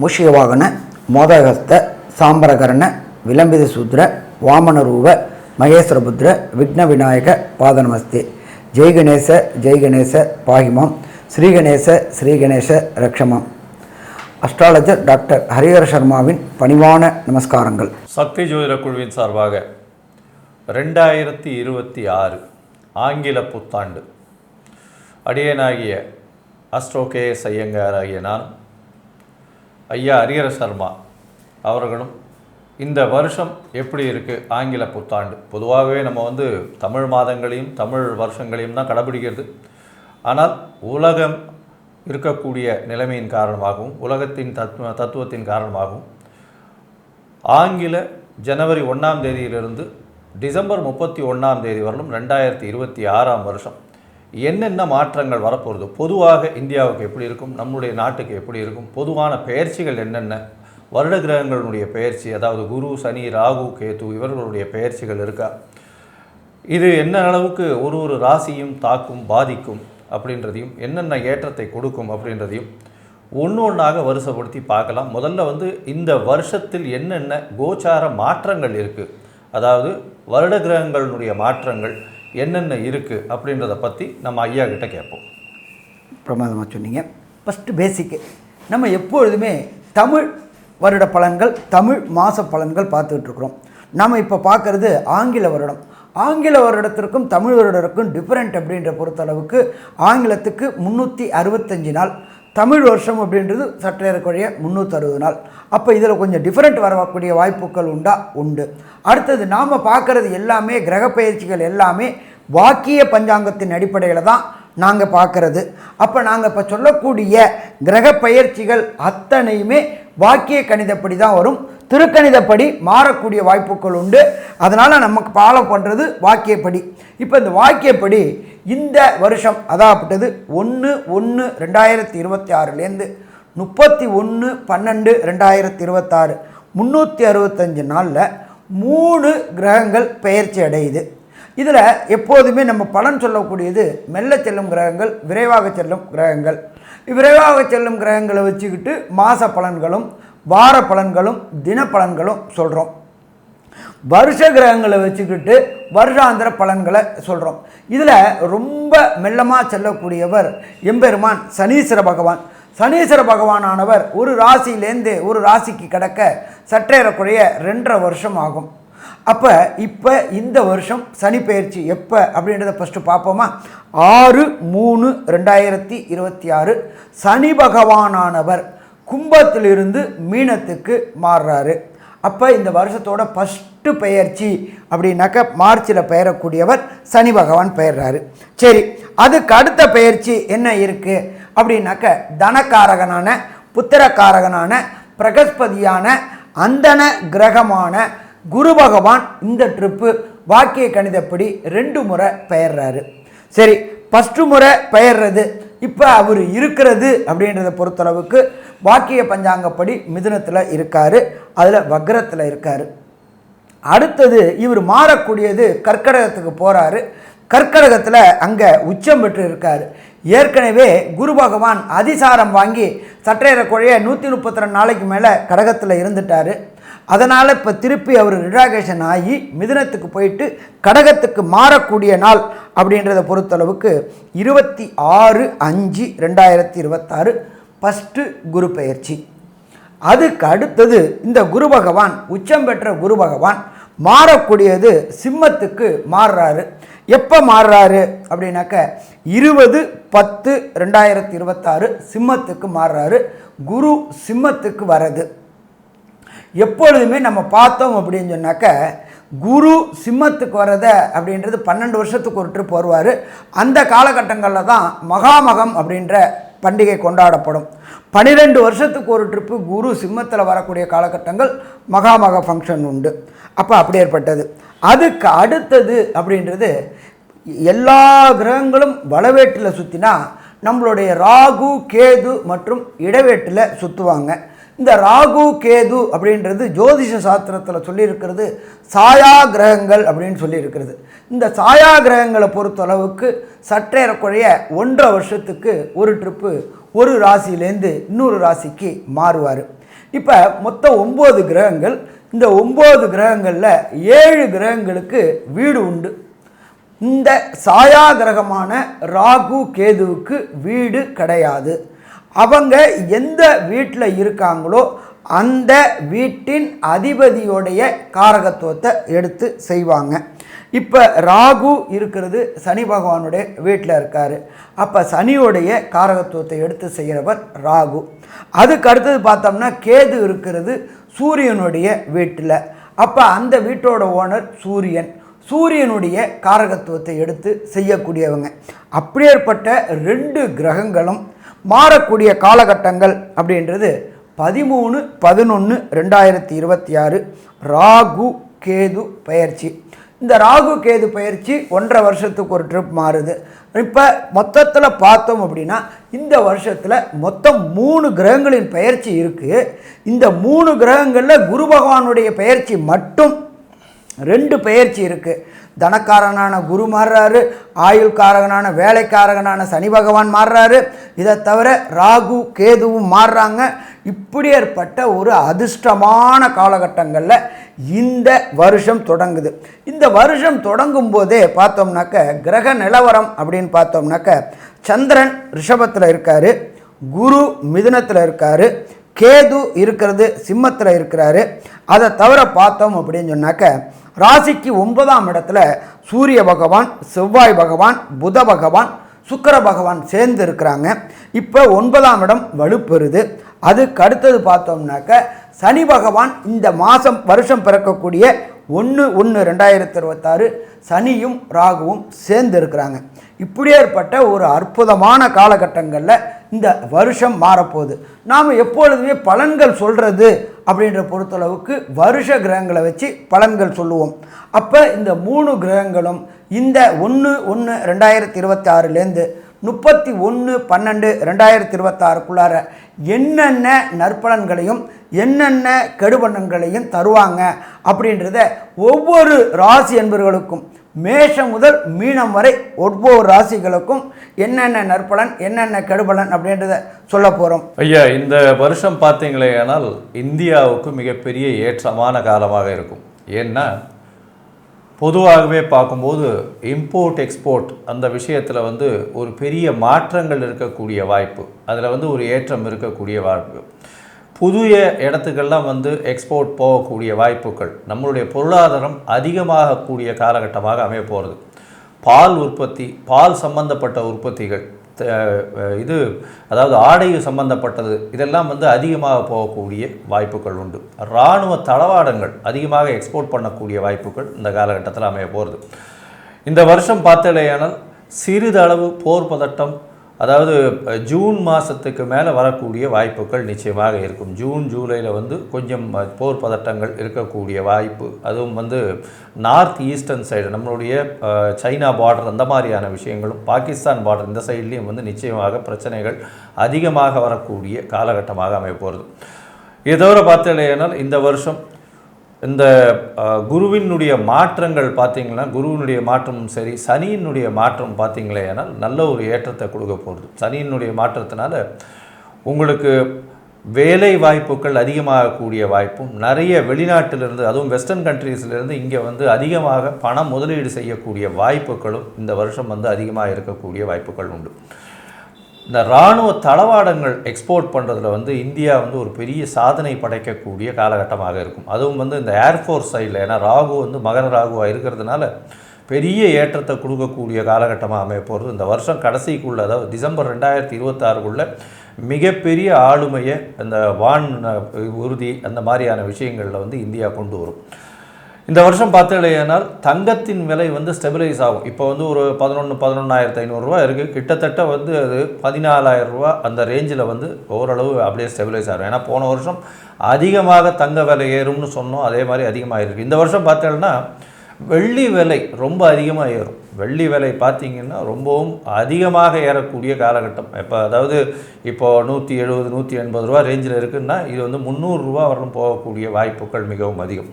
மூஷிகவாகன மோதகஸ்த சாம்பரகரண விலம்பித சூத்ர வாமனரூப மகேஸ்வரபுத்திர விக்ன விநாயக பாதநமஸ்தே ஜெய் கணேச ஜெய் கணேச பாகிமாம். ஸ்ரீகணேச ஸ்ரீகணேச ரக்ஷமாம். அஸ்ட்ராலஜர் டாக்டர் ஹரிஹர சர்மாவின் பணிவான நமஸ்காரங்கள். சக்தி ஜோதிட குழுவின் சார்பாக ரெண்டாயிரத்தி இருபத்தி ஆறு ஆங்கில புத்தாண்டு. அடியனாகிய அஸ்ட்ரோகே ஐயங்காராகிய நான் ஐயா ஹரிஹர சர்மா அவர்களும் இந்த வருஷம் எப்படி இருக்குது ஆங்கில புத்தாண்டு? பொதுவாகவே நம்ம வந்து தமிழ் மாதங்களையும் தமிழ் வருஷங்களையும் தான் கடைபிடிக்கிறது. ஆனால் உலகம் இருக்கக்கூடிய நிலைமையின் காரணமாகவும் உலகத்தின் தத்துவ தத்துவத்தின் காரணமாகவும் ஆங்கில ஜனவரி ஒன்றாம் தேதியிலிருந்து டிசம்பர் முப்பத்தி ஒன்றாம் தேதி வரலும் ரெண்டாயிரத்தி இருபத்தி ஆறாம் வருஷம். என்னென்ன மாற்றங்கள் வரப்போகிறது பொதுவாக இந்தியாவுக்கு எப்படி இருக்கும்? நம்முடைய நாட்டுக்கு எப்படி இருக்கும்? பொதுவான பெயர்ச்சிகள் என்னென்ன? வருட கிரகங்களுடைய பெயர்ச்சி அதாவது குரு சனி ராகு கேது இவர்களுடைய பெயர்ச்சிகள் இருக்கா? இது என்ன அளவுக்கு ஒரு ஒரு ராசியும் தாக்கும் பாதிக்கும் அப்படின்றதையும் என்னென்ன ஏற்றத்தை கொடுக்கும் அப்படின்றதையும் ஒன்று ஒன்றாக வருஷப்படுத்தி பார்க்கலாம். முதல்ல வந்து இந்த வருஷத்தில் என்னென்ன கோச்சார மாற்றங்கள் இருக்குது அதாவது வருட கிரகங்களுடைய மாற்றங்கள் என்னென்ன இருக்குது அப்படின்றத பற்றி நம்ம ஐயா கிட்ட கேட்போம். பிரமாதமாக சொன்னீங்க. ஃபஸ்ட்டு பேசிக்கு நம்ம எப்பொழுதுமே தமிழ் வருட பலன்கள் தமிழ் மாத பலன்கள் பார்த்துக்கிட்டுருக்குறோம் நம்ம இப்போ பார்க்குறது ஆங்கில வருடம். ஆங்கில வருடத்திற்கும் தமிழ் வருடத்திற்கும் டிஃப்ரெண்ட் அப்படின்ற பொறுத்தளவுக்கு ஆங்கிலத்துக்கு முந்நூற்றி அறுபத்தஞ்சு நாள். தமிழ் வருஷம் அப்படின்றது சற்றேறக்குறைய முந்நூற்றறுபது நாள். அப்போ இதில் கொஞ்சம் டிஃப்ரெண்ட் வரக்கூடிய வாய்ப்புகள் உண்டா? உண்டு. அடுத்தது நாம் பார்க்குறது எல்லாமே கிரக பயிற்சிகள் எல்லாமே வாக்கிய பஞ்சாங்கத்தின் அடிப்படையில் தான் நாங்கள் பார்க்குறது. அப்போ நாங்கள் இப்போ சொல்லக்கூடிய கிரக பயிற்சிகள் அத்தனையுமே வாக்கிய கணிதப்படி தான் வரும். திருக்கணிதப்படி மாறக்கூடிய வாய்ப்புகள் உண்டு. அதனால் நமக்கு ஃபாலோ பண்ணுறது வாக்கியப்படி. இப்போ இந்த வாக்கியப்படி இந்த வருஷம் அதாகப்பட்டது ஒன்று ஒன்று ரெண்டாயிரத்தி இருபத்தி ஆறுலேருந்து முப்பத்தி ஒன்று பன்னெண்டு ரெண்டாயிரத்தி இருபத்தாறு முந்நூற்றி அறுபத்தஞ்சு நாளில் மூணு கிரகங்கள் பெயர்ச்சி அடையுது. இதில் எப்போதுமே நம்ம பலன் சொல்லக்கூடியது மெல்ல செல்லும் கிரகங்கள் விரைவாக செல்லும் கிரகங்கள். விரைவாக செல்லும் கிரகங்களை வச்சுக்கிட்டு மாத பலன்களும் வார பலன்களும் தின பலன்களும் சொல்கிறோம் வருஷ கிரகங்களை வச்சுக்கிட்டு வருஷாந்திர பலன்களை சொல்கிறோம் இதில் ரொம்ப மெல்லமாக செல்லக்கூடியவர் எம்பெருமான் சனீஸ்வர பகவான். சனீஸ்வர பகவானானவர் ஒரு ராசியிலேருந்து ஒரு ராசிக்கு கிடக்க சற்றேறக்குறைய ரெண்டரை வருஷம் ஆகும். அப்போ இப்போ இந்த வருஷம் சனி பயிற்சி எப்போ அப்படின்றத ஃபஸ்ட்டு பார்ப்போமா? ஆறு மூணு ரெண்டாயிரத்தி இருபத்தி ஆறு. சனி பகவானானவர் கும்பத்திலிருந்து மீனத்துக்கு மாறுறாரு. அப்போ இந்த வருஷத்தோட ஃபஸ்ட்டு பெயர்ச்சி அப்படின்னாக்க மார்ச்சில் பெயரக்கூடியவர் சனி பகவான் பெயர்றாரு. சரி அதுக்கு அடுத்த பெயர்ச்சி என்ன இருக்குது அப்படின்னாக்க தனக்காரகனான புத்திரக்காரகனான பிரகஸ்பதியான அந்தன கிரகமான குரு பகவான் இந்த ட்ரிப்பு வாக்கிய கணிதப்படி ரெண்டு முறை பெயர்றாரு. சரி ஃபஸ்ட்டு முறை பெயர்றது இப்போ அவர் இருக்கிறது அப்படின்றத பொறுத்தளவுக்கு வாக்கிய பஞ்சாங்கப்படி மிதுனத்தில் இருக்கார் அதில் வக்ரத்தில் இருக்கார். அடுத்தது இவர் மாறக்கூடியது கற்கடகத்துக்கு போகிறாரு கற்கடகத்தில் அங்கே உச்சம் பெற்று இருக்கார். ஏற்கனவே குரு பகவான் அதிசாரம் வாங்கி சற்றேறக்குறைய நூற்றி முப்பத்தி ரெண்டு நாளைக்கு மேலே கடகத்தில் இருந்துட்டார். அதனால் இப்போ திருப்பி அவர் ரிடாகேஷன் ஆகி மிதனத்துக்கு போயிட்டு கடகத்துக்கு மாறக்கூடிய நாள் அப்படின்றத பொறுத்தளவுக்கு இருபத்தி ஆறு அஞ்சு ரெண்டாயிரத்தி இருபத்தாறு ஃபஸ்ட்டு குரு பெயர்ச்சி. அதுக்கு அடுத்தது இந்த குரு பகவான் உச்சம் பெற்ற குரு பகவான் மாறக்கூடியது சிம்மத்துக்கு மாறுறாரு. எப்போ மாறுறாரு அப்படின்னாக்க இருபது பத்து ரெண்டாயிரத்தி இருபத்தாறு சிம்மத்துக்கு மாறுறாரு. குரு சிம்மத்துக்கு வரது எப்பொழுதுமே நம்ம பார்த்தோம் அப்படின்னு சொன்னாக்க குரு சிம்மத்துக்கு வரத அப்படின்றது பன்னெண்டு வருஷத்துக்கு ஒரு ட்ரிப் வருவார். அந்த காலகட்டங்களில் தான் மகாமகம் அப்படின்ற பண்டிகை கொண்டாடப்படும். பன்னிரெண்டு வருஷத்துக்கு ஒரு ட்ரிப்பு குரு சிம்மத்தில் வரக்கூடிய காலகட்டங்கள் மகாமக ஃபங்க்ஷன் உண்டு. அப்போ அப்படி ஏற்பட்டது அதுக்கு அடுத்தது அப்படின்றது எல்லா கிரகங்களும் வளவேட்டில் சுற்றினா நம்மளுடைய ராகு கேது மற்றும் இடவேட்டில் சுற்றுவாங்க இந்த ராகு கேது அப்படின்றது ஜோதிஷ சாஸ்திரத்தில் சொல்லியிருக்கிறது சாயா கிரகங்கள் அப்படின்னு சொல்லியிருக்கிறது. இந்த சாயா கிரகங்களை பொறுத்தளவுக்கு சற்றேறக்குறைய ஒன்றரை வருஷத்துக்கு ஒரு ட்ரிப்பு ஒரு ராசியிலேருந்து இன்னொரு ராசிக்கு மாறுவார். இப்போ மொத்தம் ஒம்பது கிரகங்கள் இந்த ஒம்பது கிரகங்களில் ஏழு கிரகங்களுக்கு வீடு உண்டு. இந்த சாயா கிரகமான ராகு கேதுவுக்கு வீடு கிடையாது. அவங்க எந்த வீட்டில் இருக்காங்களோ அந்த வீட்டின் அதிபதியோடைய காரகத்துவத்தை எடுத்து செய்வாங்க. இப்போ ராகு இருக்கிறது சனி பகவானுடைய வீட்டில் இருக்கார். அப்போ சனியோடைய காரகத்துவத்தை எடுத்து செய்கிறவர் ராகு. அதுக்கு அடுத்தது பார்த்தோம்னா கேது இருக்கிறது சூரியனுடைய வீட்டில் அப்போ அந்த வீட்டோட ஓனர் சூரியன். சூரியனுடைய காரகத்துவத்தை எடுத்து செய்யக்கூடியவங்க. அப்படியேற்பட்ட ரெண்டு கிரகங்களும் மாறக்கூடிய காலகட்டங்கள் அப்படின்றது பதிமூணு பதினொன்று ரெண்டாயிரத்தி இருபத்தி ஆறு ராகு கேது பயிற்சி. இந்த ராகு கேது பயிற்சி ஒன்றரை வருஷத்துக்கு ஒரு ட்ரிப் மாறுது. இப்போ மொத்தத்தில் பார்த்தோம் அப்படின்னா இந்த வருஷத்தில் மொத்தம் மூணு கிரகங்களின் பயிற்சி இருக்குது இந்த மூணு கிரகங்களில் குரு பகவானுடைய பயிற்சி மட்டும் ரெண்டு பயிற்சி இருக்குது தனக்காரனான குரு மாறுறாரு ஆயுள்காரகனான வேலைக்காரகனான சனி பகவான் மாறுறாரு. இதை தவிர ராகு கேதுவும் மாறுறாங்க. இப்படி ஏற்பட்ட ஒரு அதிர்ஷ்டமான காலகட்டங்களில் இந்த வருஷம் தொடங்குது. இந்த வருஷம் தொடங்கும் போதே பார்த்தோம்னாக்க கிரக நிலவரம் அப்படின்னு பார்த்தோம்னாக்க சந்திரன் ரிஷபத்தில் இருக்கார் குரு மிதுனத்தில் இருக்கார் கேது இருக்கிறது சிம்மத்தில் இருக்கிறாரு. அதை தவிர பார்த்தோம் அப்படின்னு சொன்னாக்க ராசிக்கு ஒன்பதாம் இடத்துல சூரிய பகவான் செவ்வாய் பகவான் புத பகவான் சுக்கிர பகவான் சேர்ந்து இருக்கிறாங்க. இப்போ ஒன்பதாம் இடம் வலுப்பெறுது. அதுக்கு அடுத்தது பார்த்தோம்னாக்க சனி பகவான் இந்த மாதம் வருஷம் பிறக்கக்கூடிய ஒன்று ஒன்று ரெண்டாயிரத்தி இருபத்தாறு சனியும் ராகுவும் சேர்ந்து இருக்கிறாங்க இப்படியேற்பட்ட ஒரு அற்புதமான காலகட்டங்களில் இந்த வருஷம் மாறப்போகுது. நாம் எப்பொழுதுமே பலன்கள் சொல்கிறது அப்படின்ற பொறுத்தளவுக்கு வருஷ கிரகங்களை வச்சு பலன்கள் சொல்லுவோம். அப்போ இந்த மூணு கிரகங்களும் இந்த ஒன்று ஒன்று ரெண்டாயிரத்தி இருபத்தி ஆறுலேருந்து முப்பத்தி ஒன்று பன்னெண்டு ரெண்டாயிரத்தி இருபத்தாறுக்குள்ளார என்னென்ன நற்பலன்களையும் என்னென்ன கெடுபலன்களையும் தருவாங்க அப்படின்றத ஒவ்வொரு ராசி என்பவர்களுக்கும் மேஷம் முதல் மீனம் வரை ஒவ்வொரு ராசிகளுக்கும் என்னென்ன நற்பலன் என்னென்ன கெடுபலன் அப்படின்றத சொல்ல போகிறோம் ஐயா இந்த வருஷம் பார்த்தீங்களே ஆனால் இந்தியாவுக்கு மிகப்பெரிய ஏற்றமான காலமாக இருக்கும். ஏன்னா பொதுவாகவே பார்க்கும்போது இம்போர்ட் எக்ஸ்போர்ட் அந்த விஷயத்தில் வந்து ஒரு பெரிய மாற்றங்கள் இருக்கக்கூடிய வாய்ப்பு. அதில் வந்து ஒரு ஏற்றம் இருக்கக்கூடிய வாய்ப்பு. புதிய இடத்துக்கெல்லாம் வந்து எக்ஸ்போர்ட் போகக்கூடிய வாய்ப்புகள் நம்மளுடைய பொருளாதாரம் அதிகமாகக்கூடிய காலகட்டமாக அமைய போகிறது பால் உற்பத்தி பால் சம்பந்தப்பட்ட உற்பத்திகள் இது அதாவது ஆடை சம்பந்தப்பட்டது இதெல்லாம் வந்து அதிகமாக போகக்கூடிய வாய்ப்புகள் உண்டு. இராணுவ தளவாடங்கள் அதிகமாக எக்ஸ்போர்ட் பண்ணக்கூடிய வாய்ப்புகள் இந்த காலகட்டத்தில் அமைய போகிறது. இந்த வருஷம் பார்த்தலையானால் சிறிதளவு போர் பதட்டம் அதாவது ஜூன் மாதத்துக்கு மேலே வரக்கூடிய வாய்ப்புகள் நிச்சயமாக இருக்கும். ஜூன் ஜூலையில் வந்து கொஞ்சம் போர் பதட்டங்கள் இருக்கக்கூடிய வாய்ப்பு. அதுவும் வந்து நார்த் ஈஸ்டர்ன் சைடு நம்மளுடைய சைனா பார்டர் அந்த மாதிரியான விஷயங்களும் பாகிஸ்தான் பார்டர் இந்த சைட்லேயும் வந்து நிச்சயமாக பிரச்சனைகள் அதிகமாக வரக்கூடிய காலகட்டமாக அமைய போகிறது இதை தவிர பார்த்தீங்கன்னா இந்த வருஷம் இந்த குருவினுடைய மாற்றங்கள் பார்த்தீங்கன்னா குருவினுடைய மாற்றமும் சரி சனியினுடைய மாற்றம் பார்த்தீங்களே ஆனால் நல்ல ஒரு ஏற்றத்தை கொடுக்க போகிறது சனியினுடைய மாற்றத்தினால உங்களுக்கு வேலை வாய்ப்புகள் அதிகமாகக்கூடிய வாய்ப்பும் நிறைய வெளிநாட்டிலிருந்து அதுவும் வெஸ்டர்ன் கண்ட்ரீஸ்லேருந்து இங்கே வந்து அதிகமாக பணம் முதலீடு செய்யக்கூடிய வாய்ப்புகளும் இந்த வருஷம் வந்து அதிகமாக இருக்கக்கூடிய வாய்ப்புகள் உண்டு. இந்த இராணுவ தளவாடங்கள் எக்ஸ்போர்ட் பண்ணுறதுல வந்து இந்தியா வந்து ஒரு பெரிய சாதனை படைக்கக்கூடிய காலகட்டமாக இருக்கும். அதுவும் வந்து இந்த ஏர்ஃபோர்ஸ் சைடில் ஏன்னா ராகு வந்து மகர ராகுவாக இருக்கிறதுனால பெரிய ஏற்றத்தை கொடுக்கக்கூடிய காலகட்டமாக அமைய போகிறது இந்த வருஷம் கடைசிக்குள்ள அதாவது டிசம்பர் ரெண்டாயிரத்தி இருபத்தாறுக்குள்ளே மிகப்பெரிய ஆளுமையை அந்த வான் உறுதி அந்த மாதிரியான விஷயங்களில் வந்து இந்தியா கொண்டு வரும். இந்த வருஷம் பார்த்தீங்கன்னா தங்கத்தின் விலை வந்து ஸ்டெபிலைஸ் ஆகும். இப்போ வந்து ஒரு பதினொன்று பதினொன்றாயிரத்து ஐநூறுரூவா இருக்குது கிட்டத்தட்ட வந்து அது பதினாலாயிரம் ரூபா அந்த ரேஞ்சில் வந்து ஓரளவு அப்படியே ஸ்டெபிலைஸ் ஆகும். ஏன்னா போன வருஷம் அதிகமாக தங்க விலை ஏறும்னு சொன்னோம். அதே மாதிரி அதிகமாக இருக்குது இந்த வருஷம் பார்த்தீங்கன்னா வெள்ளி விலை ரொம்ப அதிகமாக ஏறும். வெள்ளி விலை பார்த்தீங்கன்னா ரொம்பவும் அதிகமாக ஏறக்கூடிய காலகட்டம். இப்போ அதாவது இப்போ நூற்றி எழுபது நூற்றி எண்பது ரூபா ரேஞ்சில் இருக்குன்னா இது வந்து முந்நூறுரூவா வரலும் போகக்கூடிய வாய்ப்புகள் மிகவும் அதிகம்.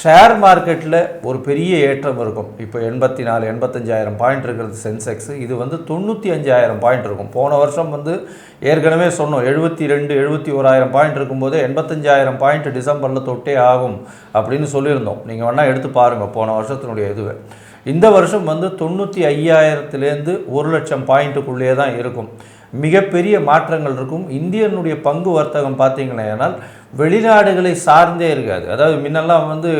ஷேர் மார்க்கெட்டில் ஒரு பெரிய ஏற்றம் இருக்கும். இப்போ எண்பத்தி நாலு எண்பத்தஞ்சாயிரம் பாயிண்ட் இருக்கிறது சென்செக்ஸ். இது வந்து தொண்ணூற்றி அஞ்சாயிரம் பாயிண்ட் இருக்கும். போன வருஷம் வந்து ஏற்கனவே சொன்னோம் எழுபத்தி ரெண்டு எழுபத்தி ஓராயிரம் பாயிண்ட் இருக்கும்போது எண்பத்தஞ்சாயிரம் பாயிண்ட் டிசம்பரில் தொட்டே ஆகும் அப்படின்னு சொல்லியிருந்தோம். நீங்கள் வேணால் எடுத்து பாருங்கள் போன வருஷத்தினுடைய இதுவை. இந்த வருஷம் வந்து தொண்ணூற்றி ஐயாயிரத்துலேருந்து ஒரு லட்சம் பாயிண்ட்டுக்குள்ளேயே தான் இருக்கும். மிகப்பெரிய மாற்றங்கள் இருக்கும். இந்தியனுடைய பங்கு வர்த்தகம் பார்த்தீங்கன்னா வெளிநாடுகளை சார்ந்தே இருக்காது அதாவது முன்னெல்லாம் வந்து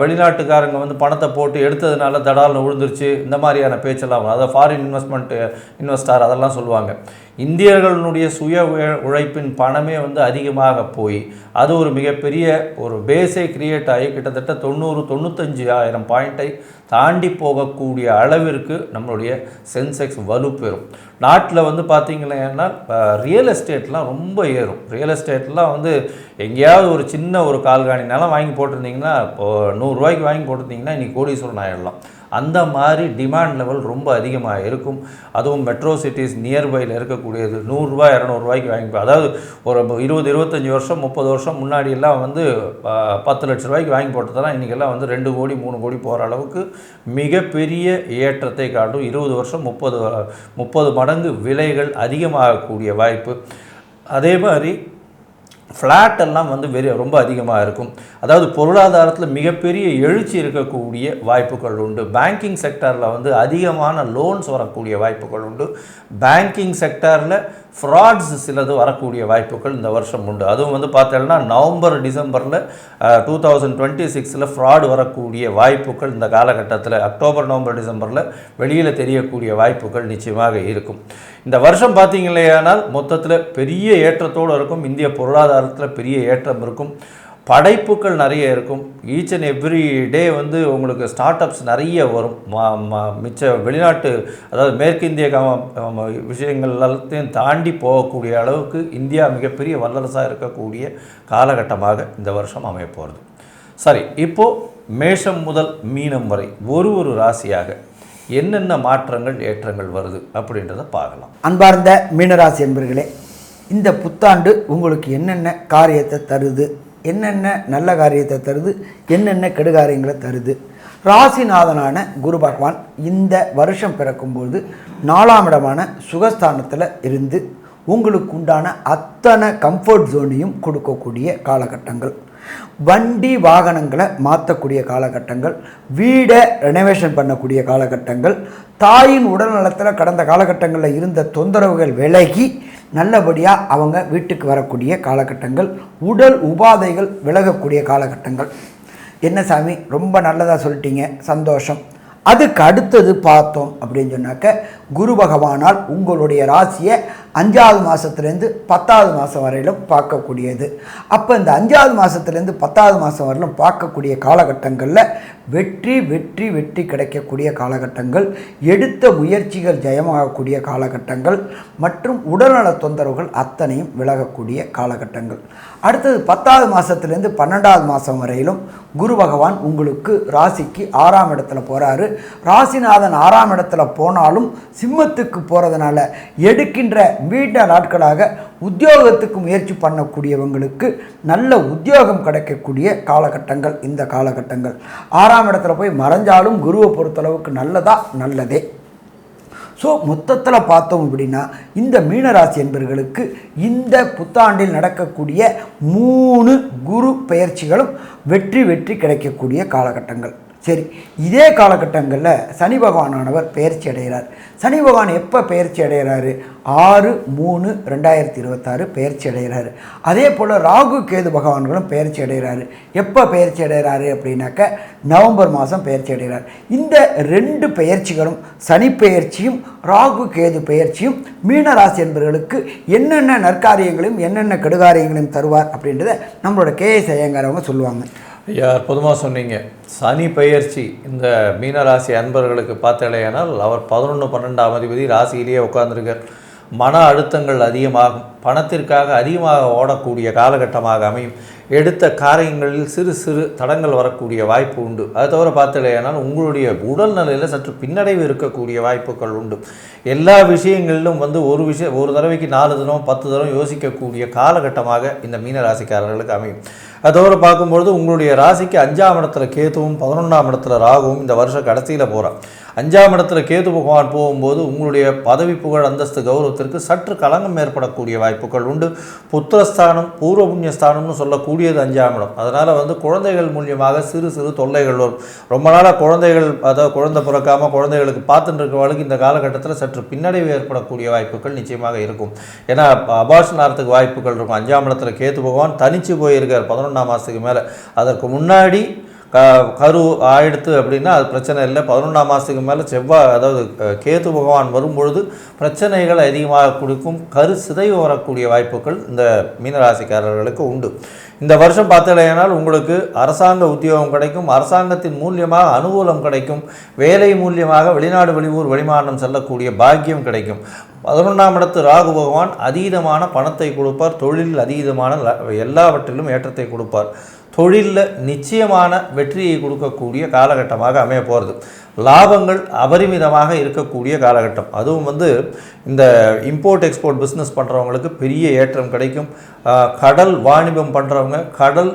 வெளிநாட்டுக்காரங்க வந்து பணத்தை போட்டு எடுத்ததுனால தடால்னு விழுந்துருச்சு இந்த மாதிரியான பேச்செல்லாம் வரும். அதாவது ஃபாரின் இன்வெஸ்ட்மெண்ட் இன்வெஸ்டார் அதெல்லாம் சொல்லுவாங்க இந்தியர்களுடைய சுய உழ- உழைப்பின் பணமே வந்து அதிகமாக போய் அது ஒரு மிகப்பெரிய ஒரு பேஸே கிரியேட் ஆகி கிட்டத்தட்ட தொண்ணூறு தொண்ணூத்தஞ்சு ஆயிரம் பாயிண்ட்டை தாண்டி போகக்கூடிய அளவிற்கு நம்மளுடைய சென்செக்ஸ் வலுப்பெறும் நாட்டில் வந்து பார்த்திங்கன்னா ரியல் எஸ்டேட்லாம் ரொம்ப ஏறும். ரியல் எஸ்டேட்லாம் வந்து எங்கேயாவது ஒரு சின்ன ஒரு கால்காணி நிலம் வாங்கி போட்டிருந்தீங்கன்னா இப்போ நூறுரூவாய்க்கு வாங்கி போட்டிருந்தீங்கன்னா இன்றைக்கி கோடீஸ்வரன் ஆயிடலாம். அந்த மாதிரி டிமாண்ட் லெவல் ரொம்ப அதிகமாக இருக்கும். அதுவும் மெட்ரோ சிட்டிஸ் நியர்பையில் இருக்கக்கூடியது நூறுரூவா இரநூறுவாய்க்கு வாங்கி போ- அதாவது ஒரு இருபது இருபத்தஞ்சி வருஷம் முப்பது வருஷம் முன்னாடியெல்லாம் வந்து பத்து லட்ச ரூபாய்க்கு வாங்கி போட்டதெல்லாம் இன்றைக்கெல்லாம் வந்து ரெண்டு கோடி மூணு கோடி போகிற அளவுக்கு மிகப்பெரிய ஏற்றத்தை காட்டும். இருபது வருஷம் முப்பது முப்பது மடங்கு விலைகள் அதிகமாகக்கூடிய வாய்ப்பு. அதே மாதிரி ஃப்ளாட் எல்லாம் வந்து வெறி ரொம்ப அதிகமாக இருக்கும். அதாவது பொருளாதாரத்தில் மிகப்பெரிய எழுச்சி இருக்கக்கூடிய வாய்ப்புகள் உண்டு. பேங்கிங் செக்டாரில் வந்து அதிகமான லோன்ஸ் வரக்கூடிய வாய்ப்புகள் உண்டு. பேங்கிங் செக்டாரில் ஃப்ராட்ஸ் சிலது வரக்கூடிய வாய்ப்புகள் இந்த வருஷம் உண்டு. அதுவும் வந்து பார்த்தோம்னா நவம்பர் டிசம்பரில் டூ தௌசண்ட் டுவெண்ட்டி சிக்ஸில் ஃப்ராடு வரக்கூடிய வாய்ப்புகள் இந்த காலகட்டத்தில் அக்டோபர் நவம்பர் டிசம்பரில் வெளியில் தெரியக்கூடிய வாய்ப்புகள் நிச்சயமாக இருக்கும். இந்த வருஷம் பார்த்தீங்களேயானால் மொத்தத்தில் பெரிய ஏற்றத்தோடு இருக்கும். இந்திய பொருளாதாரத்தில் பெரிய ஏற்றம் இருக்கும். படைப்புகள் நிறைய இருக்கும். ஈச் அண்ட் எவ்ரி டே வந்து உங்களுக்கு ஸ்டார்ட் அப்ஸ் நிறைய வரும். ம- மிச்ச வெளிநாட்டு அதாவது மேற்கிந்திய கம விஷயங்கள் எல்லாத்தையும் தாண்டி போகக்கூடிய அளவுக்கு இந்தியா மிகப்பெரிய வல்லரசாக இருக்கக்கூடிய காலகட்டமாக இந்த வருஷம் அமையப்போகிறது சரி இப்போது மேஷம் முதல் மீனம் வரை ஒரு ஒரு ராசியாக என்னென்ன மாற்றங்கள் ஏற்றங்கள் வருது அப்படின்றத பார்க்கலாம். அன்பார்ந்த மீனராசி என்பர்களே இந்த புத்தாண்டு உங்களுக்கு என்னென்ன காரியத்தை தருது? என்னென்ன நல்ல காரியத்தை தருது என்னென்ன கெடுகாரியங்களை தருது. ராசிநாதனான குரு பகவான் இந்த வருஷம் பிறக்கும்போது நாலாம் இடமான சுகஸ்தானத்தில் இருந்து உங்களுக்கு உண்டான அத்தனை கம்ஃபர்ட் ஜோனையும் கொடுக்கக்கூடிய காலகட்டங்கள். வண்டி வாகனங்களை மாற்றக்கூடிய காலகட்டங்கள் வீடை ரெனோவேஷன் பண்ணக்கூடிய காலகட்டங்கள் தாயின் உடல்நலத்தில் கடந்த காலகட்டங்களில் இருந்த தொந்தரவுகள் விலகி நல்லபடியாக அவங்க வீட்டுக்கு வரக்கூடிய காலகட்டங்கள் உடல் உபாதைகள் விலகக்கூடிய காலகட்டங்கள். என்ன சாமி? ரொம்ப நல்லதாக சொல்லிட்டீங்க. சந்தோஷம். அதுக்கு அடுத்தது பார்த்தோம் அப்படின்னு சொன்னாக்க குரு பகவானால் உங்களுடைய ராசியை அஞ்சாவது மாதத்துலேருந்து பத்தாவது மாதம் வரையிலும் பார்க்கக்கூடியது. அப்போ இந்த அஞ்சாவது மாதத்துலேருந்து பத்தாவது மாதம் வரையிலும் பார்க்கக்கூடிய காலகட்டங்களில் வெற்றி வெற்றி வெற்றி கிடைக்கக்கூடிய காலகட்டங்கள் எடுத்த முயற்சிகள் ஜெயமாகக்கூடிய காலகட்டங்கள் மற்றும் உடல்நல தொந்தரவுகள் அத்தனையும் விலகக்கூடிய காலகட்டங்கள். அடுத்தது பத்தாவது மாதத்துலேருந்து பன்னெண்டாவது மாதம் வரையிலும் குரு பகவான் உங்களுக்கு ராசிக்கு ஆறாம் இடத்துல போகிறாரு ராசிநாதன் ஆறாம் இடத்துல போனாலும் சிம்மத்துக்கு போகிறதுனால எடுக்கின்ற நீண்ட நாட்களாக உத்தியோகத்துக்கு முயற்சி பண்ணக்கூடியவங்களுக்கு நல்ல உத்தியோகம் கிடைக்கக்கூடிய காலகட்டங்கள் இந்த காலகட்டங்கள். ஆறாம் இடத்துல போய் மறைஞ்சாலும் குருவை பொறுத்தளவுக்கு நல்லதா? நல்லதே. ஸோ மொத்தத்தில் பார்த்தோம் அப்படின்னா இந்த மீனராசி என்பவர்களுக்கு இந்த புத்தாண்டில் நடக்கக்கூடிய மூணு குரு பெயர்ச்சிகளும் வெற்றி வெற்றி கிடைக்கக்கூடிய காலகட்டங்கள். சரி இதே காலகட்டங்களில் சனி பகவானானவர் பெயர்ச்சி அடைகிறார். சனி பகவான் எப்போ பெயர்ச்சி அடைகிறாரு? ஆறு மூணு ரெண்டாயிரத்தி இருபத்தாறு பெயர்ச்சி அடைகிறாரு. அதே போல் ராகு கேது பகவான்களும் பெயர்ச்சி அடைகிறாரு. எப்போ பெயர்ச்சி அடைகிறாரு அப்படின்னாக்க நவம்பர் மாதம் பெயர்ச்சி அடைகிறார். இந்த ரெண்டு பெயர்ச்சிகளும் சனிப்பெயர்ச்சியும் ராகு கேது பெயர்ச்சியும் மீனராசி என்பவர்களுக்கு என்னென்ன நற்காரியங்களையும் என்னென்ன கெடுகாரியங்களையும் தருவார் அப்படின்றத நம்மளோட கேஎஸ் ஐயங்கார் அவங்க சொல்லுவாங்க. ஐயா அற்புதமாக சொன்னீங்க. சனி பெயர்ச்சி இந்த மீனராசி அன்பர்களுக்கு பார்த்தலையானால் அவர் பதினொன்று பன்னெண்டாம் அதிபதி ராசியிலேயே உட்கார்ந்துருக்கார். மன அழுத்தங்கள் அதிகமாகும். பணத்திற்காக அதிகமாக ஓடக்கூடிய காலகட்டமாக அமையும். எடுத்த காரியங்களில் சிறு சிறு தடங்கள் வரக்கூடிய வாய்ப்பு உண்டு. அது தவிர பார்த்தலையானால் உங்களுடைய உடல்நிலையில் சற்று பின்னடைவு இருக்கக்கூடிய வாய்ப்புகள் உண்டு. எல்லா விஷயங்களிலும் வந்து ஒரு விஷயம் ஒரு தடவைக்கு நாலு தினம் பத்து தினம் யோசிக்கக்கூடிய காலகட்டமாக இந்த மீனராசிக்காரர்களுக்கு அமையும். அதோட பார்க்கும்பொழுது உங்களுடைய ராசிக்கு அஞ்சாம் இடத்துல கேதுவும் பதினொன்றாம் இடத்துல ராகுவும் இந்த வருஷம் கடைசியில் போகிறான் அஞ்சாம் இடத்துல கேது பகவான் போகும்போது உங்களுடைய பதவி புகழ் அந்தஸ்து கௌரவத்திற்கு சற்று களங்கம் ஏற்படக்கூடிய வாய்ப்புகள் உண்டு. புத்திரஸ்தானம் பூர்வ புண்ணியஸ்தானம்னு சொல்லக்கூடியது அஞ்சாம் இடம். அதனால் வந்து குழந்தைகள் மூலியமாக சிறு சிறு தொல்லைகள் வரும். ரொம்ப நாளாக குழந்தைகள் அதாவது குழந்தை பிறக்காமல் குழந்தைகளுக்கு பார்த்துட்டு இருக்கிறவங்களுக்கு இந்த காலகட்டத்தில் சற்று பின்னடைவு ஏற்படக்கூடிய வாய்ப்புகள் நிச்சயமாக இருக்கும். ஏன்னா அபார்ஷன் ஆகிறதுக்கு வாய்ப்புகள் இருக்கும். அஞ்சாம் இடத்துல கேத்து பகவான் தனிச்சு போயிருக்கார் பதினொன்றாம் மாதத்துக்கு மேலே. அதற்கு முன்னாடி கரு ஆயிடுத்து அப்படின்னா அது பிரச்சனை இல்லை. பதினொன்றாம் மாதத்துக்கு மேலே செவ்வாய் அதாவது கேது பகவான் வரும்பொழுது பிரச்சனைகள் அதிகமாக கொடுக்கும் கரு சிதைவு வரக்கூடிய வாய்ப்புகள் இந்த மீனராசிக்காரர்களுக்கு உண்டு. இந்த வருஷம் பார்த்தலையானால் உங்களுக்கு அரசாங்க உத்தியோகம் கிடைக்கும். அரசாங்கத்தின் மூலியமாக அனுகூலம் கிடைக்கும். வேலை மூலியமாக வெளிநாடு வெளியூர் வெளிமாநிலம் செல்லக்கூடிய பாக்கியம் கிடைக்கும். பதினொன்றாம் இடத்து ராகு பகவான் அதீதமான பணத்தை கொடுப்பார். தொழிலில் அதீதமான எல்லாவற்றிலும் ஏற்றத்தை கொடுப்பார். தொழிலில் நிச்சயமான வெற்றியை கொடுக்கக்கூடிய காலகட்டமாக அமைய போகிறது லாபங்கள் அபரிமிதமாக இருக்கக்கூடிய காலகட்டம். அதுவும் வந்து இந்த இம்போர்ட் எக்ஸ்போர்ட் பிஸ்னஸ் பண்ணுறவங்களுக்கு பெரிய ஏற்றம் கிடைக்கும். கடல் வாணிபம் பண்ணுறவங்க கடல்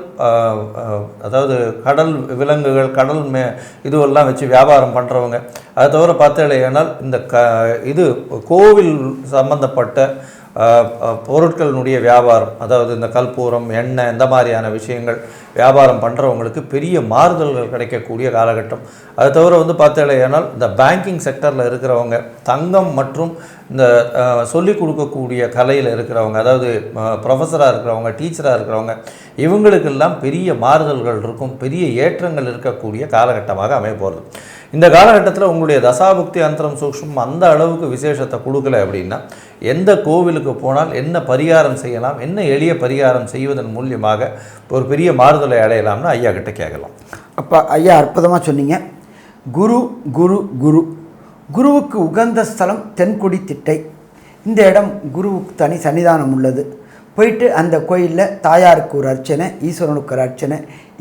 அதாவது கடல் விலங்குகள் கடல் மே இதுவெல்லாம் வச்சு வியாபாரம் பண்ணுறவங்க அது தவிர பார்த்தீங்கன்னா இந்த க இது கோவில் சம்பந்தப்பட்ட பொருட்களினுடைய வியாபாரம் அதாவது இந்த கற்பூரம் எண்ணெய் இந்த மாதிரியான விஷயங்கள் வியாபாரம் பண்ணுறவங்களுக்கு பெரிய மாறுதல்கள் கிடைக்கக்கூடிய காலகட்டம். அது தவிர வந்து பார்த்தீங்கன்னா இந்த பேங்கிங் செக்டரில் இருக்கிறவங்க தங்கம் மற்றும் இந்த சொல்லிக் கொடுக்கக்கூடிய கலையில் இருக்கிறவங்க அதாவது ப்ரொஃபஸராக இருக்கிறவங்க டீச்சராக இருக்கிறவங்க இவங்களுக்கெல்லாம் பெரிய மாறுதல்கள் இருக்கும் பெரிய ஏற்றங்கள் இருக்கக்கூடிய காலகட்டமாக அமைய போகிறது இந்த காலகட்டத்தில் உங்களுடைய தசாபுக்தி அந்தரம் சூக்ஷம் அந்த அளவுக்கு விசேஷத்தை கொடுக்கல அப்படின்னா எந்த கோவிலுக்கு போனால் என்ன பரிகாரம் செய்யலாம் என்ன எளிய பரிகாரம் செய்வதன் மூலியமாக ஒரு பெரிய மாறுதலை அடையலாம்னு ஐயா கிட்ட கேட்கலாம். அப்போ ஐயா அற்புதமாக சொன்னீங்க. குரு குரு குரு. குருவுக்கு உகந்த ஸ்தலம் தென்குடி திட்டை. இந்த இடம் குருவுக்கு தனி சன்னிதானம் உள்ளது. போயிட்டு அந்த கோயிலில் தாயாருக்கு ஒரு அர்ச்சனை ஈஸ்வரனுக்கு ஒரு அர்ச்சனை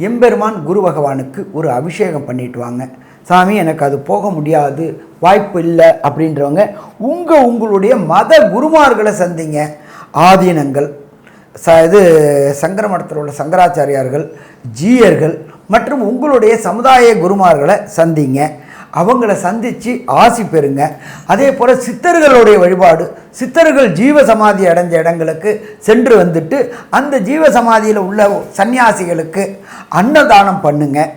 எம்பெருமான் குரு பகவானுக்கு ஒரு அபிஷேகம் பண்ணிட்டு வாங்க. சாமி எனக்கு அது போக முடியாது வாய்ப்பு இல்லை அப்படின்றவங்க உங்கள் உங்களுடைய மத குருமார்களை சந்திங்க. ஆதீனங்கள் ச இது சங்கர மடத்தில் உள்ள சங்கராச்சாரியார்கள் ஜீயர்கள் மற்றும் உங்களுடைய சமுதாய குருமார்களை சந்திங்க. அவங்கள சந்தித்து ஆசி பெறுங்க. அதே போல் சித்தர்களுடைய வழிபாடு சித்தர்கள் ஜீவ சமாதி அடைஞ்ச இடங்களுக்கு சென்று வந்துட்டு அந்த ஜீவ சமாதியில் உள்ள சன்னியாசிகளுக்கு அன்னதானம் பண்ணுங்கள்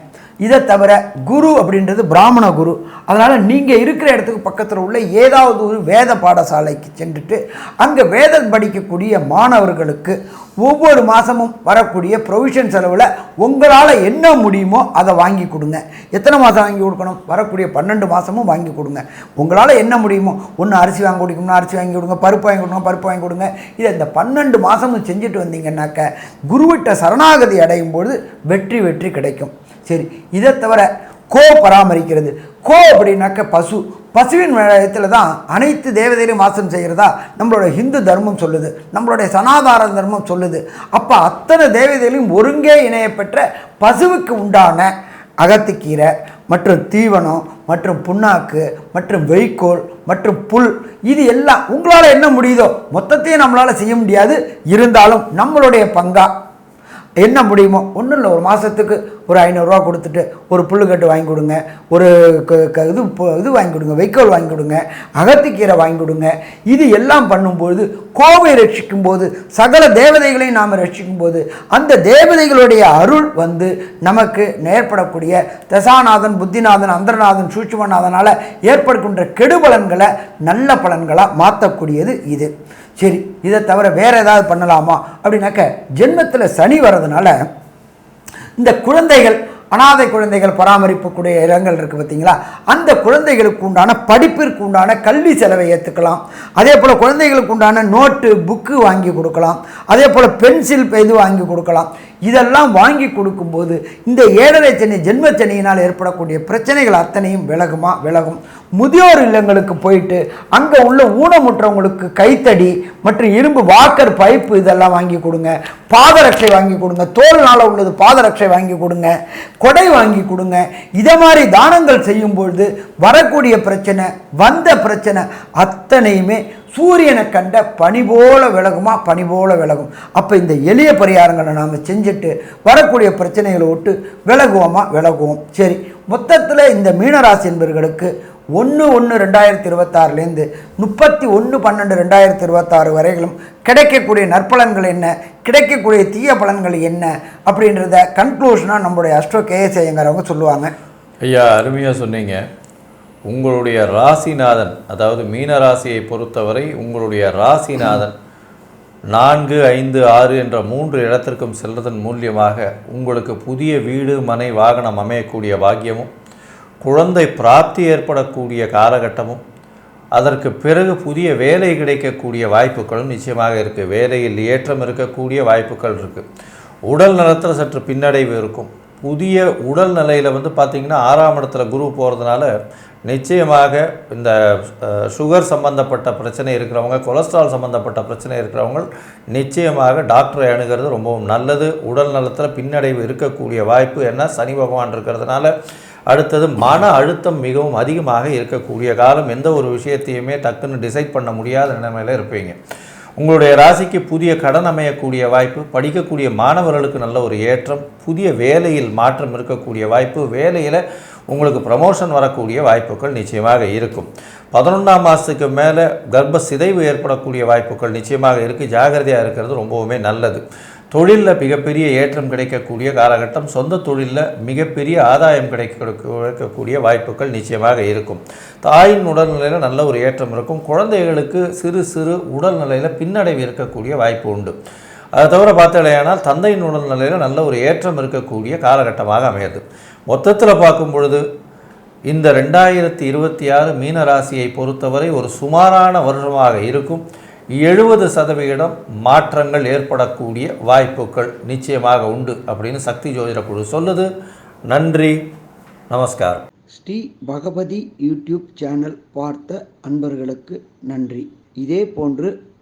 இதை தவிர குரு அப்படின்றது பிராமண குரு. அதனால் நீங்கள் இருக்கிற இடத்துக்கு பக்கத்தில் உள்ள ஏதாவது ஒரு வேத பாடசாலைக்கு சென்றுட்டு அங்கே வேதம் படிக்கக்கூடிய மாணவர்களுக்கு ஒவ்வொரு மாதமும் வரக்கூடிய ப்ரொவிஷன் செலவில் உங்களால் என்ன முடியுமோ அதை வாங்கி கொடுங்க. எத்தனை மாதம் வாங்கி கொடுக்கணும்? வரக்கூடிய பன்னெண்டு மாதமும் வாங்கி கொடுங்க. உங்களால் என்ன முடியுமோ ஒன்று அரிசி வாங்கி கொடுக்கணும்னா அரிசி வாங்கி கொடுங்க பருப்பு வாங்கி கொடுங்க பருப்பு வாங்கி கொடுங்க. இதை இந்த பன்னெண்டு மாதமும் செஞ்சுட்டு வந்தீங்கன்னாக்க குருவிட்ட சரணாகதி அடையும் பொழுது வெற்றி வெற்றி கிடைக்கும். சரி இதை தவிர கோ பராமரிக்கிறது. கோ அப்படின்னாக்க பசு. பசுவின் இடத்துல தான் அனைத்து தேவதைகளையும் வாசம் செய்கிறதா நம்மளோட ஹிந்து தர்மம் சொல்லுது. நம்மளுடைய சனாதார தர்மம் சொல்லுது. அப்போ அத்தனை தேவதைகளையும் ஒருங்கே இணையப்பெற்ற பசுவுக்கு உண்டான அகத்துக்கீரை மற்றும் தீவனம் மற்றும் புண்ணாக்கு மற்றும் வைக்கோல் மற்றும் புல் இது எல்லாம் உங்களால் என்ன முடியுதோ மொத்தத்தையும் நம்மளால் செய்ய முடியாது. இருந்தாலும் நம்மளுடைய பங்கா என்ன முடியுமோ ஒன்றும் இல்லை ஒரு மாதத்துக்கு ஒரு ஐநூறுரூவா கொடுத்துட்டு ஒரு புல்லுக்கட்டு வாங்கி கொடுங்க ஒரு க- இது இது வாங்கி கொடுங்க வைக்கோல் வாங்கி கொடுங்க அகத்திக்கீரை வாங்கி கொடுங்க. இது எல்லாம் பண்ணும்போது கோவை ரட்சிக்கும் போது சகல தேவதைகளையும் நாம் ரட்சிக்கும் போது அந்த தேவதைகளுடைய அருள் வந்து நமக்கு ஏற்படக்கூடிய தசாநாதன் புத்திநாதன் அந்தரநாதன் சூட்சுமநாதனால் ஏற்படுகின்ற கெடுபலன்களை நல்ல பலன்களாக மாற்றக்கூடியது இது. சரி இதை தவிர வேறு ஏதாவது பண்ணலாமா? அப்படின்னாக்க ஜென்மத்தில் சனி வர்றதுனால இந்த குழந்தைகள் அனாதை குழந்தைகள் பராமரிப்புக்கூடிய இடங்கள் இருக்குது பார்த்தீங்களா? அந்த குழந்தைகளுக்கு உண்டான படிப்பிற்கு உண்டான கல்வி செலவை ஏற்றுக்கலாம் அதே போல் குழந்தைகளுக்கு உண்டான நோட்டு புக்கு வாங்கி கொடுக்கலாம். அதே போல் பென்சில் இது வாங்கி கொடுக்கலாம். இதெல்லாம் வாங்கி கொடுக்கும்போது இந்த ஏழரை சனி ஜென்மச்சனியினால் ஏற்படக்கூடிய பிரச்சனைகள் அத்தனையும் விலகுமா? விலகும். முதியோர் இல்லங்களுக்கு போயிட்டு அங்கே உள்ள ஊனமுற்றவங்களுக்கு கைத்தடி மற்றும் இரும்பு வாக்கர் பைப்பு இதெல்லாம் வாங்கி கொடுங்க. பாதரட்சை வாங்கி கொடுங்க. தோல்னால் உள்ளது பாதரட்சை வாங்கி கொடுங்க. கொடை வாங்கி கொடுங்க. இதை மாதிரி தானங்கள் செய்யும்பொழுது வரக்கூடிய பிரச்சனை வந்த பிரச்சனை அத்தனையுமே சூரியனை கண்ட பனி போல விலகுமா? பனி போல விலகும். அப்போ இந்த எளிய பரிகாரங்களை நாம் செஞ்சுட்டு வரக்கூடிய பிரச்சனைகளை விட்டு விலகுவோமா? விலகுவோம். சரி மொத்தத்தில் இந்த மீனராசி என்பவர்களுக்கு ஒன்று ஒன்று ரெண்டாயிரத்தி இருபத்தாறுலேருந்து முப்பத்தி ஒன்று பன்னெண்டு ரெண்டாயிரத்தி இருபத்தாறு வரைகளும் கிடைக்கக்கூடிய நற்பலன்கள் என்ன? கிடைக்கக்கூடிய தீய பலன்கள் என்ன? அப்படின்றத கன்க்ளூஷனாக நம்முடைய அஷ்டோ கேஎஸ் சொல்லுவாங்க. ஐயா அருமையாக சொன்னீங்க. உங்களுடைய ராசிநாதன் அதாவது மீன ராசியை பொறுத்தவரை உங்களுடைய ராசிநாதன் நான்கு ஐந்து ஆறு என்ற மூன்று இடத்திற்கும் செல்வதன் மூலியமாக உங்களுக்கு புதிய வீடு மனை வாகனம் அமையக்கூடிய பாக்கியமும் குழந்தை பிராப்தி ஏற்படக்கூடிய காலகட்டமும் அதற்கு பிறகு புதிய வேலை கிடைக்கக்கூடிய வாய்ப்புகளும் நிச்சயமாக இருக்குது வேலையில் ஏற்றம் இருக்கக்கூடிய வாய்ப்புகள் இருக்குது உடல் நலத்தில் சற்று பின்னடைவு இருக்கும். புதிய உடல் நிலையில் வந்து பார்த்திங்கன்னா ஆறாம் இடத்துல குரு போகிறதுனால நிச்சயமாக இந்த சுகர் சம்பந்தப்பட்ட பிரச்சனை இருக்கிறவங்க கொலஸ்ட்ரால் சம்பந்தப்பட்ட பிரச்சனை இருக்கிறவங்க நிச்சயமாக டாக்டரை அணுகிறது ரொம்பவும் நல்லது. உடல் நலத்தில் பின்னடைவு இருக்கக்கூடிய வாய்ப்பு என்ன? சனி பகவான் இருக்கிறதுனால அடுத்தது மன அழுத்தம் மிகவும் அதிகமாக இருக்கக்கூடிய காலம். எந்த ஒரு விஷயத்தையுமே டக்குன்னு டிசைட் பண்ண முடியாத நிலைமையில் இருப்பீங்க. உங்களுடைய ராசிக்கு புதிய கடன் அமையக்கூடிய வாய்ப்பு படிக்கக்கூடிய மாணவர்களுக்கு நல்ல ஒரு ஏற்றம் புதிய வேலையில் மாற்றம் இருக்கக்கூடிய வாய்ப்பு வேலையில் உங்களுக்கு ப்ரமோஷன் வரக்கூடிய வாய்ப்புகள் நிச்சயமாக இருக்கும். பதினொன்றாம் மாதத்துக்கு மேலே கர்ப்ப சிதைவு ஏற்படக்கூடிய வாய்ப்புகள் நிச்சயமாக இருக்குது ஜாகிரதையாக இருக்கிறது ரொம்பவுமே நல்லது. தொழிலில் மிகப்பெரிய ஏற்றம் கிடைக்கக்கூடிய காலகட்டம் சொந்த தொழிலில் மிகப்பெரிய ஆதாயம் கிடைக்க கிடைக்கக்கூடிய வாய்ப்புகள் நிச்சயமாக இருக்கும். தாயின் உடல்நிலையில் நல்ல ஒரு ஏற்றம் இருக்கும். குழந்தைகளுக்கு சிறு சிறு உடல்நிலையில் பின்னடைவு இருக்கக்கூடிய வாய்ப்பு உண்டு. அதை தவிர பார்த்தாலேயானால் தந்தையின் உடல்நிலையில் நல்ல ஒரு ஏற்றம் இருக்கக்கூடிய காலகட்டமாக அமையுது. மொத்தத்தில் பார்க்கும் பொழுது இந்த ரெண்டாயிரத்தி இருபத்தி ஆறு மீன ராசியை பொறுத்தவரை ஒரு சுமாரான வருஷமாக இருக்கும். எழுபது சதவிகிதம் மாற்றங்கள் ஏற்படக்கூடிய வாய்ப்புகள் நிச்சயமாக உண்டு அப்படின்னு சக்தி ஜோதிட குழு சொல்லுது. நன்றி நமஸ்காரம். ஸ்ரீ பகவதி யூடியூப் சேனல் பார்த்த அன்பர்களுக்கு நன்றி. இதே போன்று